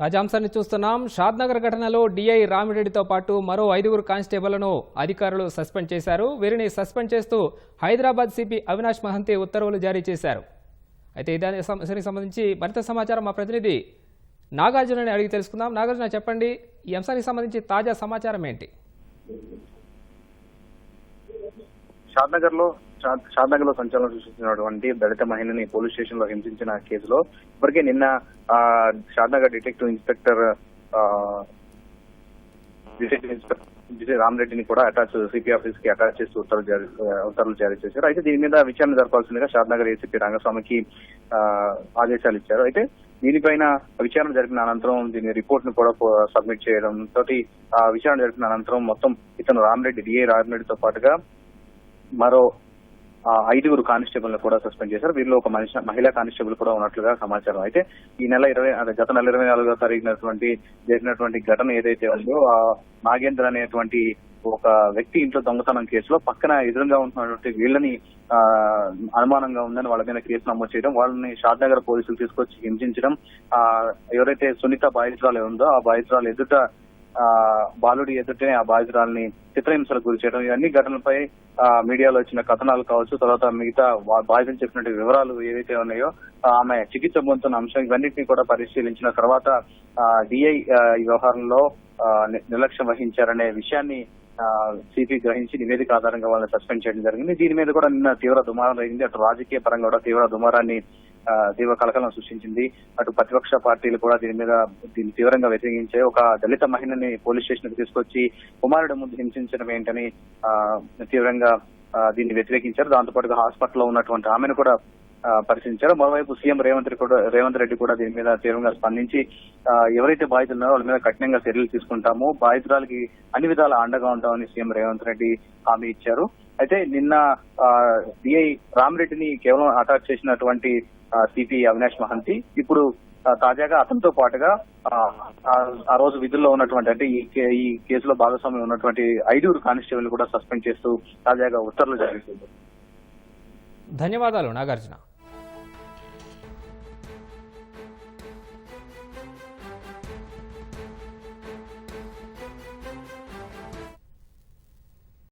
తాజాంశాన్ని చూస్తున్నాం. షాద్నగర్ ఘటనలో డిఐ రామిరెడ్డితో పాటు మరో ఐదుగురు కానిస్టేబుళ్ళను అధికారులు సస్పెండ్ చేశారు. వీరిని సస్పెండ్ చేస్తూ హైదరాబాద్ సిపి అవినాష్ మహంతి ఉత్తర్వులు జారీ చేశారు. అయితే దానికి సంబంధించి మరింత సమాచారం మా ప్రతినిధి నాగార్జునని అడిగి తెలుసుకుందాం. నాగార్జున చెప్పండి. ఈ అంశానికి సంబంధించి తాజా సమాచారం ఏంటి? షాద్నగర్లో షాద్నగర్లో సంచలనం సృష్టించినటువంటి దళిత మహిళని పోలీస్ స్టేషన్లో హింసించిన కేసులో ఇప్పటికే నిన్న ఆ, Shadnagar detective inspector detective inspector Vijay రామరెడ్డిని కూడా అటాచ్ సిపి ఆఫీస్కి అటాచ్ చేసి ఉత్తర్వులు జారీ ఉత్తర్వులు జారీ చేశారు. అయితే దీని మీద విచారణ జరపాల్సిందిగా షాద్నగర్ ఏసీపీ రంగస్వామికి ఆదేశాలు ఇచ్చారు. అయితే దీనిపైన విచారణ జరిపిన అనంతరం దీని రిపోర్ట్ను కూడా సబ్మిట్ చేయడం తోటి ఆ విచారణ జరిపిన అనంతరం మొత్తం ఇతను రామరెడ్డి డిఏ రామరెడ్డితో పాటుగా మరో ఐదుగురు కానిస్టేబుల్ కూడా సస్పెండ్ చేశారు. వీరిలో ఒక మనిషి మహిళా కానిస్టేబుల్ కూడా ఉన్నట్లుగా సమాచారం. అయితే ఈ నెల ఇరవై అదే గత నెల ఇరవై నాలుగో తారీఖునటువంటి జరిగినటువంటి ఘటన ఏదైతే ఉందో ఆ నాగేంద్ర అనేటువంటి ఒక వ్యక్తి ఇంట్లో దొంగతనం కేసులో పక్కన ఎదురుగా ఉంటున్నటువంటి వీళ్ళని ఆ, అనుమానంగా ఉందని వాళ్ళ మీద కేసు నమోదు చేయడం వాళ్ళని షాద్ నగర్ పోలీసులు తీసుకొచ్చి హింసించడం ఆ ఎవరైతే సునీత బాధితురాలు ఉందో ఆ బాధితురాలు ఎదుట ఆ బాలుడి ఎదుటనే ఆ బాధితురాలని చిత్రహింసలకు గురి చేయడం ఇవన్నీ ఘటనలపై ఆ మీడియాలో వచ్చిన కథనాలు కావచ్చు తర్వాత మిగతా బాధితులు చెప్పినట్టు వివరాలు ఏవైతే ఉన్నాయో ఆమె చికిత్స పొందుతున్న అంశం ఇవన్నింటినీ కూడా పరిశీలించిన తర్వాత డిఐ ఈ వ్యవహారంలో ఆ, ని- నిర్లక్ష్యం వహించారనే విషయాన్ని సిపి గ్రహించి నివేదిక ఆధారంగా వాళ్ళని సస్పెండ్ చేయడం జరిగింది. దీని మీద కూడా నిన్న తీవ్ర దుమారం జరిగింది అటు రాజకీయ పరంగా కూడా తీవ్ర దుమారాన్ని తీవ్ర కలకలం సృష్టించింది. అటు ప్రతిపక్ష పార్టీలు కూడా దీని మీద దీన్ని తీవ్రంగా వ్యతిరేకించాయి ఒక దళిత మహిళని పోలీస్ స్టేషన్ తీసుకొచ్చి కుమారుడు ముందు హింసించడం ఏంటని తీవ్రంగా దీన్ని వ్యతిరేకించారు. దాంతోపాటుగా హాస్పిటల్లో ఉన్నటువంటి ఆమెను కూడా పరిశీలించారు. మరోవైపు సీఎం రేవంత్ కూడా రేవంత్ రెడ్డి కూడా దీని మీద తీవ్రంగా స్పందించి ఎవరైతే బాధితులు ఉన్నారో వాళ్ళ మీద కఠినంగా చర్యలు తీసుకుంటాము. బాధితురాలకి అన్ని విధాల అండగా ఉంటామని సీఎం రేవంత్ రెడ్డి హామీ ఇచ్చారు. అయితే నిన్న డిఐ రామరెడ్డిని కేవలం అటాక్ చేసినటువంటి సిపి అవినాష్ మహంతి. ఇప్పుడు తాజాగా అతనితో పాటుగా ఆ, ఆ- రోజు విధుల్లో ఉన్నటువంటి అంటే ఈ కే- ఈ కేసులో భాగస్వామ్యం ఉన్నటువంటి ఐదుగురు కానిస్టేబుల్ కూడా సస్పెండ్ చేస్తూ తాజాగా ఉత్తర్వులు జారీ చేశారు. ధన్యవాదాలు నాగార్జున.